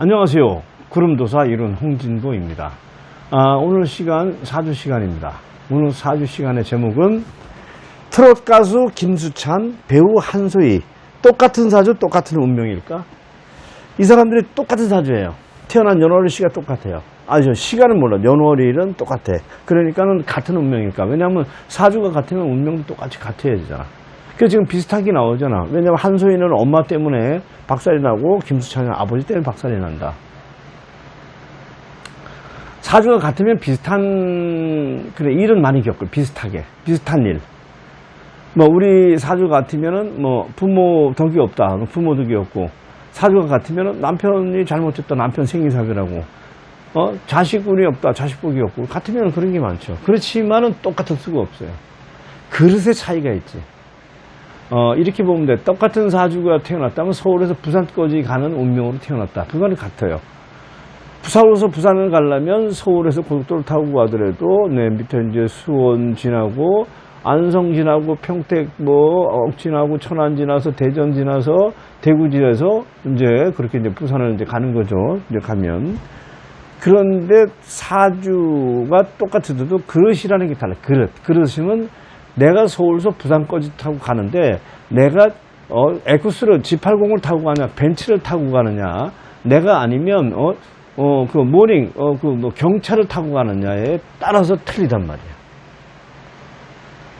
안녕하세요. 구름도사 이룬 홍진보입니다. 아, 오늘 시간 4주 시간입니다. 오늘 4주 시간의 제목은 트롯 가수 김수찬, 배우 한소희. 똑같은 사주, 똑같은 운명일까? 이 사람들이 똑같은 사주예요. 태어난 연월일 시가 똑같아요. 아니죠. 시간은 몰라. 연월일은 똑같아. 그러니까는 같은 운명일까? 왜냐하면 사주가 같으면 운명도 똑같이 같아야 되잖아. 그래서 지금 비슷하게 나오잖아. 왜냐면 한소희는 엄마 때문에 박살이 나고 김수찬은 아버지 때문에 박살이 난다. 사주가 같으면 비슷한 그래 일은 많이 겪을 비슷하게 비슷한 일. 뭐 우리 사주 같으면은 뭐 부모 덕이 없다. 부모 덕이 없고 사주가 같으면은 남편이 잘못했다. 남편 생리사비라고. 어 자식 운이 없다. 자식 복이 없고 같으면 그런 게 많죠. 그렇지만은 똑같을 수가 없어요. 그릇의 차이가 있지. 어, 이렇게 보면 돼. 똑같은 사주가 태어났다면 서울에서 부산까지 가는 운명으로 태어났다. 그거는 같아요. 서울에서 부산을 가려면 서울에서 고속도로 타고 가더라도 네, 밑에 이제 수원 지나고 안성 지나고 평택 뭐 억 지나고 천안 지나서 대전 지나서 대구 지나서 이제 그렇게 이제 부산을 이제 가는 거죠. 이제 가면 그런데 사주가 똑같으도 그릇이라는 게 달라. 그릇. 그릇이면 내가 서울에서 부산까지 타고 가는데 내가 어, 에쿠스를 G80을 타고 가냐, 벤츠를 타고 가느냐, 내가 아니면 어, 어, 그 모닝, 어, 그 뭐 경차를 타고 가느냐에 따라서 틀리단 말이야.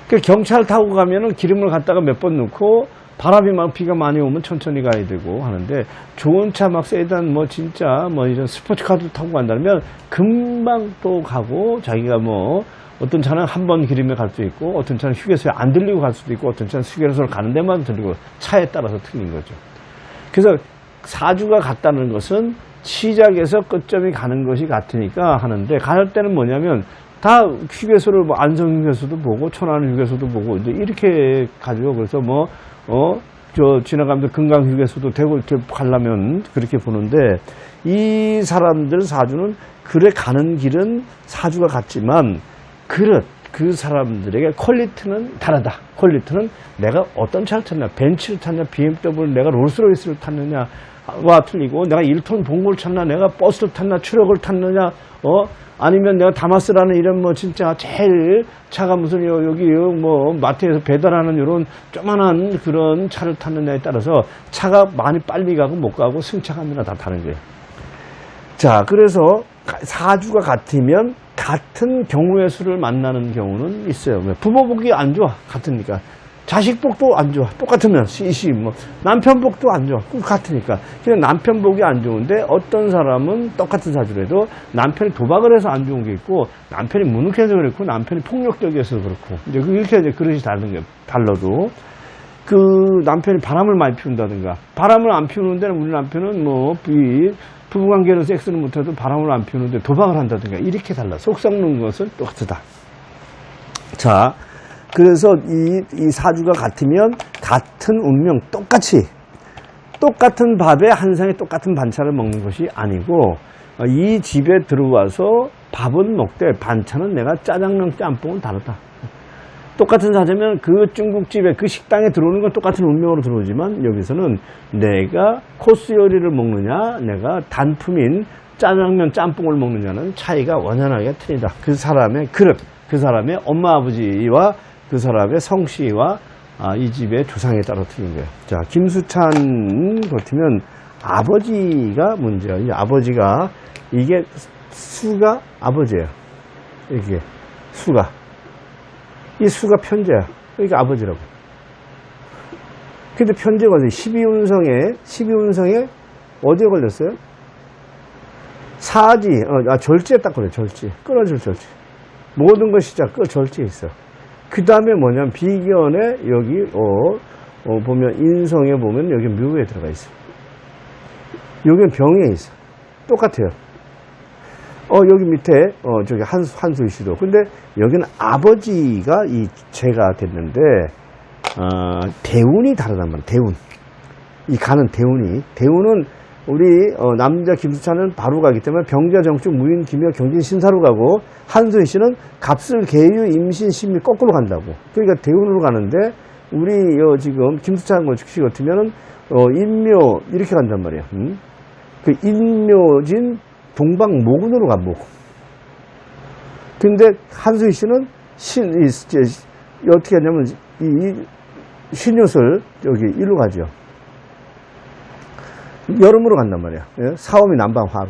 그 경차를 타고 가면은 기름을 갖다가 몇 번 넣고 바람이 막 비가 많이 오면 천천히 가야 되고 하는데 좋은 차 막 세단 뭐 진짜 뭐 이런 스포츠카도 타고 간다면 금방 또 가고 자기가 뭐 어떤 차는 한 번 기름에 갈수 있고 어떤 차는 휴게소에 안 들리고 갈 수도 있고 어떤 차는 휴게소를 가는 데만 들리고 차에 따라서 틀린 거죠. 그래서 사주가 같다는 것은 시작에서 끝점이 가는 것이 같으니까 하는데 갈 때는 뭐냐면 다 휴게소를 뭐 안성 휴게소도 보고 천안 휴게소도 보고 이제 이렇게 가지고 그래서 뭐 어 저 지나가면서 금강 휴게소도 되고 이렇게 가려면 그렇게 보는데 이 사람들 사주는 그래 가는 길은 사주가 같지만 그릇 그 사람들에게 퀄리티는 다르다. 퀄리티는 내가 어떤 차를 탔냐, 벤츠를 탔냐, BMW를 내가 롤스로이스를 탔느냐와 틀리고 내가 1톤 봉고를 탔나, 내가 버스를 탔나, 트럭을 탔느냐, 어 아니면 내가 다마스라는 이런 뭐 진짜 제일 차가 무슨 요- 여기 요뭐 마트에서 배달하는 이런 조만한 그런 차를 탔느냐에 따라서 차가 많이 빨리 가고 못 가고 승차감이나 다 다른 거예요. 자, 그래서 가- 사주가 같으면 같은 경우의 수를 만나는 경우는 있어요. 왜? 부모 복이 안 좋아. 같으니까. 자식 복도 안 좋아. 똑같으면 시시 뭐 남편 복도 안 좋아. 그 같으니까. 그냥 남편 복이 안 좋은데 어떤 사람은 똑같은 사주라도 남편이 도박을 해서 안 좋은 게 있고 남편이 무능해서 그렇고 남편이 폭력적이어서 그렇고 이제 이렇게 이제 그릇이 다른 게 달라도 그 남편이 바람을 많이 피운다든가 바람을 안 피우는 데는 우리 남편은 뭐 이 부부관계는 섹스는 못해도 바람을 안 피우는데 도박을 한다든가 이렇게 달라. 속 썩는 것은 똑같다. 자 그래서 이, 이 사주가 같으면 같은 운명 똑같이. 똑같은 밥에 한 상에 똑같은 반찬을 먹는 것이 아니고 어, 이 집에 들어와서 밥은 먹되 반찬은 내가 짜장면 짬뽕은 다르다 똑같은 사자면 그 중국집에 그 식당에 들어오는 건 똑같은 운명으로 들어오지만 여기서는 내가 코스 요리를 먹느냐 내가 단품인 짜장면 짬뽕을 먹느냐는 차이가 원연하게 틀리다. 그 사람의 그릇, 그 사람의 엄마 아버지와 그 사람의 성씨와 아, 이 집의 조상에 따라 틀린 거예요. 자, 김수찬 같으면 아버지가 문제야. 이 아버지가 이게 수가 아버지예요. 이게 수가. 이 수가 편제야. 그러니까 아버지라고. 근데 편제가 어디 12운성에, 12운성에 어디에 걸렸어요? 사지, 어, 아, 절지에 딱 걸려, 절지. 끊어질 절지. 모든 것이 자, 그 절지에 있어. 그 다음에 뭐냐면, 비견에 여기, 어, 어, 보면, 인성에 보면 여기 묘에 들어가 있어. 여기는 병에 있어. 똑같아요. 어, 여기 밑에, 어, 저기 한, 한수희 씨도. 근데 여기는 아버지가 이 죄가 됐는데, 어, 대운이 다르단 말이야, 대운. 이 가는 대운이. 대운은 우리, 어, 남자 김수찬은 바로 가기 때문에 병자 정축 무인 기묘 경진 신사로 가고, 한수희 씨는 갑술 계유 임신 신미 거꾸로 간다고. 그러니까 대운으로 가는데, 우리, 어, 지금 김수찬 건축씨 같으면은, 어, 인묘, 이렇게 간단 말이야. 음? 그 인묘진 동방 모군으로 간 모군. 근데 한수희 씨는 신, 이, 이제 어떻게 하냐면 이, 이 신옷을 여기 일로 가죠. 여름으로 간단 말이야. 예? 사오미 남방 화로.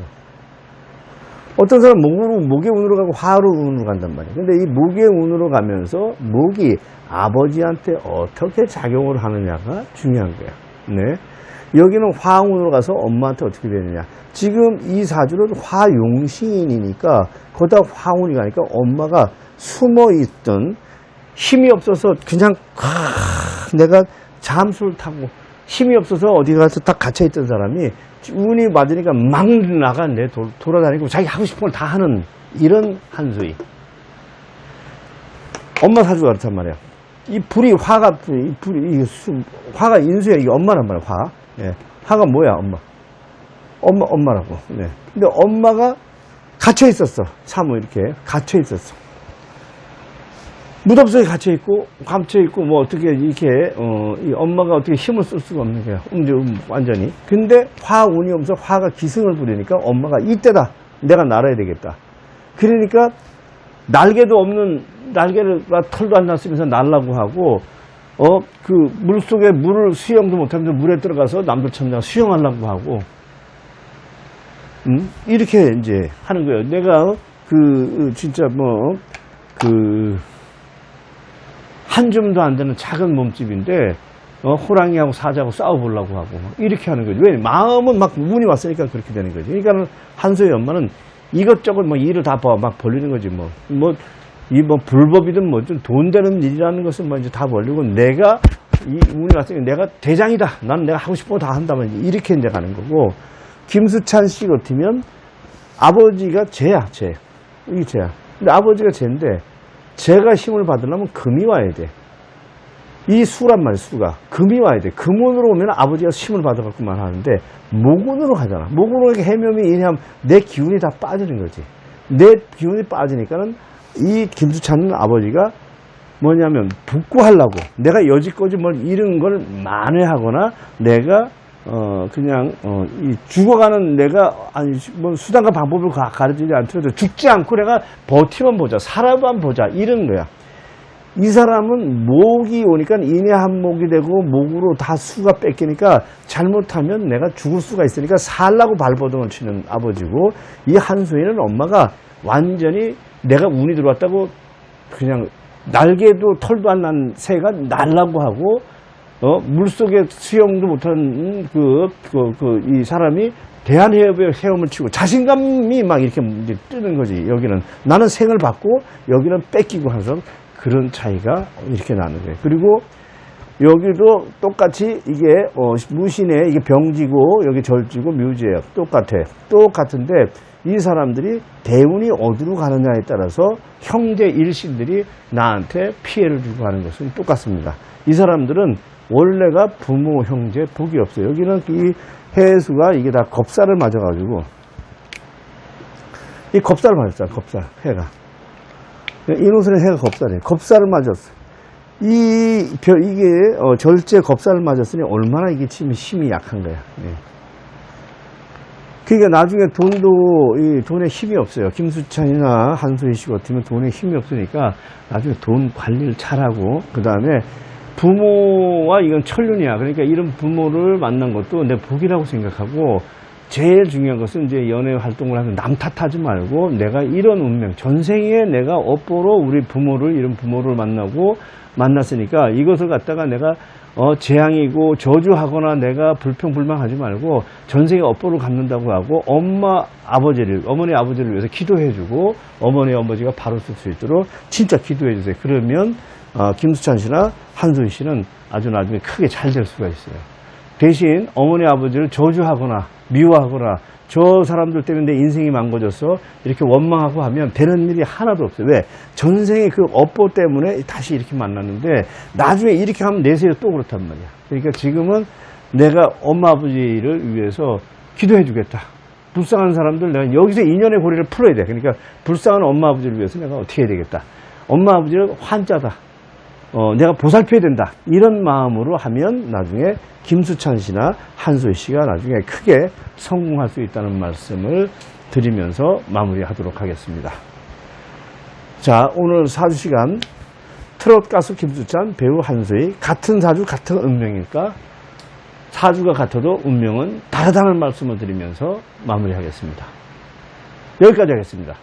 어떤 사람은 목으로, 목의 운으로 가고 화로 운으로 간단 말이야. 근데 이 목의 운으로 가면서 목이 아버지한테 어떻게 작용을 하느냐가 중요한 거야. 네. 여기는 화운으로 가서 엄마한테 어떻게 되느냐. 지금 이 사주는 화용신이니까 거기다 화운이 가니까 엄마가 숨어 있던 힘이 없어서 그냥 하, 내가 잠수를 타고 힘이 없어서 어디 가서 딱 갇혀 있던 사람이 운이 맞으니까 막 나가는데 도- 돌아다니고 자기 하고 싶은 걸 다 하는 이런 한수이. 엄마 사주가 그렇단 말이야. 이 불이 화가 이 불이 이 수, 화가 인수야 이게 엄마란 말이야 화. 예. 화가 뭐야 엄마. 엄마 엄마라고. 네. 근데 엄마가 갇혀 있었어. 사무 이렇게 갇혀 있었어. 무덤 속에 갇혀 있고 감춰 있고 뭐 어떻게 이렇게 어, 이 엄마가 어떻게 힘을 쓸 수가 없는 거야. 이제 완전히. 근데 화 운이 없어 화가 기승을 부리니까 엄마가 이때다. 내가 날아야 되겠다. 그러니까 날개도 없는 날개를 털도 안 났으면서 날라고 하고 어 그 물 속에 물을 수영도 못하면서 물에 들어가서 남들천장 수영하려고 하고 음? 이렇게 이제 하는 거예요. 내가 그 진짜 뭐 그 한 줌도 안 되는 작은 몸집인데 어, 호랑이하고 사자하고 싸워보려고 하고 막 이렇게 하는 거죠. 왜? 마음은 막 운이 왔으니까 그렇게 되는 거죠. 그러니까는 한소의 엄마는 이것저것 뭐 일을 다 막 벌리는 거지 뭐. 뭐, 이 뭐 불법이든 뭐든 돈 되는 일이라는 것은 뭐 이제 다 벌리고 내가 이 운이 왔으니까 내가 대장이다. 나는 내가 하고 싶은 거 다 한다면 이렇게 이제 가는 거고 김수찬 씨 같으면 아버지가 죄야, 죄. 이게 죄야. 근데 아버지가 죄인데 제가 힘을 받으려면 금이 와야 돼. 이 수란 말이야, 수가. 금이 와야 돼. 금운으로 오면 아버지가 힘을 받아갖고만 하는데, 목운으로 가잖아. 목운으로 해묘이 이냐면 내 기운이 다 빠지는 거지. 내 기운이 빠지니까는 이 김수찬은 아버지가 뭐냐면 복구하려고 내가 여지껏이 뭘 잃은 걸 만회하거나 내가 어 그냥 어 이 죽어가는 내가 아니 뭐 수단과 방법을 가- 가르치지 않더라도 죽지 않고 내가 버티만 보자 살아만 보자 이런 거야. 이 사람은 목이 오니까 인해 한목이 되고 목으로 다 수가 뺏기니까 잘못하면 내가 죽을 수가 있으니까 살라고 발버둥을 치는 아버지고 이 한수이는 엄마가 완전히 내가 운이 들어왔다고 그냥 날개도 털도 안 난 새가 날라고 하고 어, 물속에 수영도 못하는 그, 그, 그, 이 사람이 대한해협에 헤엄을 치고 자신감이 막 이렇게 뜨는 거지. 여기는 나는 생을 받고 여기는 뺏기고 하면서 그런 차이가 이렇게 나는 거예요. 그리고 여기도 똑같이 이게 어, 무신에 이게 병지고 여기 절지고 묘지예요. 똑같아. 똑같은데 이 사람들이 대운이 어디로 가느냐에 따라서 형제 일신들이 나한테 피해를 주고 하는 것은 똑같습니다. 이 사람들은 원래가 부모, 형제, 복이 없어요. 여기는 이 해수가 이게 다 겁살을 맞아가지고 이 겁살을 맞았잖아, 겁살, 해가. 이노선의 해가 겁살이에요. 겁살을 맞았어. 이, 별, 이게, 어, 절제 겁살을 맞았으니 얼마나 이게 힘이, 힘이 약한 거야. 예. 그러니까 나중에 돈도, 이 돈에 힘이 없어요. 김수찬이나 한수희 씨 같으면 돈에 힘이 없으니까 나중에 돈 관리를 잘하고, 그 다음에 부모와 이건 천륜이야. 그러니까 이런 부모를 만난 것도 내 복이라고 생각하고, 제일 중요한 것은 이제 연애 활동을 하면 남 탓하지 말고 내가 이런 운명, 전생에 내가 업보로 우리 부모를, 이런 부모를 만나고 만났으니까 이것을 갖다가 내가 어, 재앙이고 저주하거나 내가 불평불만하지 말고 전생에 업보를 갚는다고 하고 엄마, 아버지를, 어머니, 아버지를 위해서 기도해주고 어머니, 아버지가 바로 쓸 수 있도록 진짜 기도해주세요. 그러면 어, 김수찬 씨나 한소희 씨는 아주 나중에 크게 잘 될 수가 있어요. 대신 어머니 아버지를 저주하거나 미워하거나 저 사람들 때문에 내 인생이 망가졌어 이렇게 원망하고 하면 되는 일이 하나도 없어요. 왜? 전생의 그 업보 때문에 다시 이렇게 만났는데 나중에 이렇게 하면 내세에 또 그렇단 말이야. 그러니까 지금은 내가 엄마 아버지를 위해서 기도해 주겠다. 불쌍한 사람들 내가 여기서 인연의 고리를 풀어야 돼. 그러니까 불쌍한 엄마 아버지를 위해서 내가 어떻게 해야 되겠다. 엄마 아버지는 환자다. 어, 내가 보살펴야 된다. 이런 마음으로 하면 나중에 김수찬 씨나 한소희 씨가 나중에 크게 성공할 수 있다는 말씀을 드리면서 마무리하도록 하겠습니다. 자, 오늘 사주 시간 트롯 가수 김수찬, 배우 한소희 같은 사주 같은 운명일까? 사주가 같아도 운명은 다르다는 말씀을 드리면서 마무리하겠습니다. 여기까지 하겠습니다.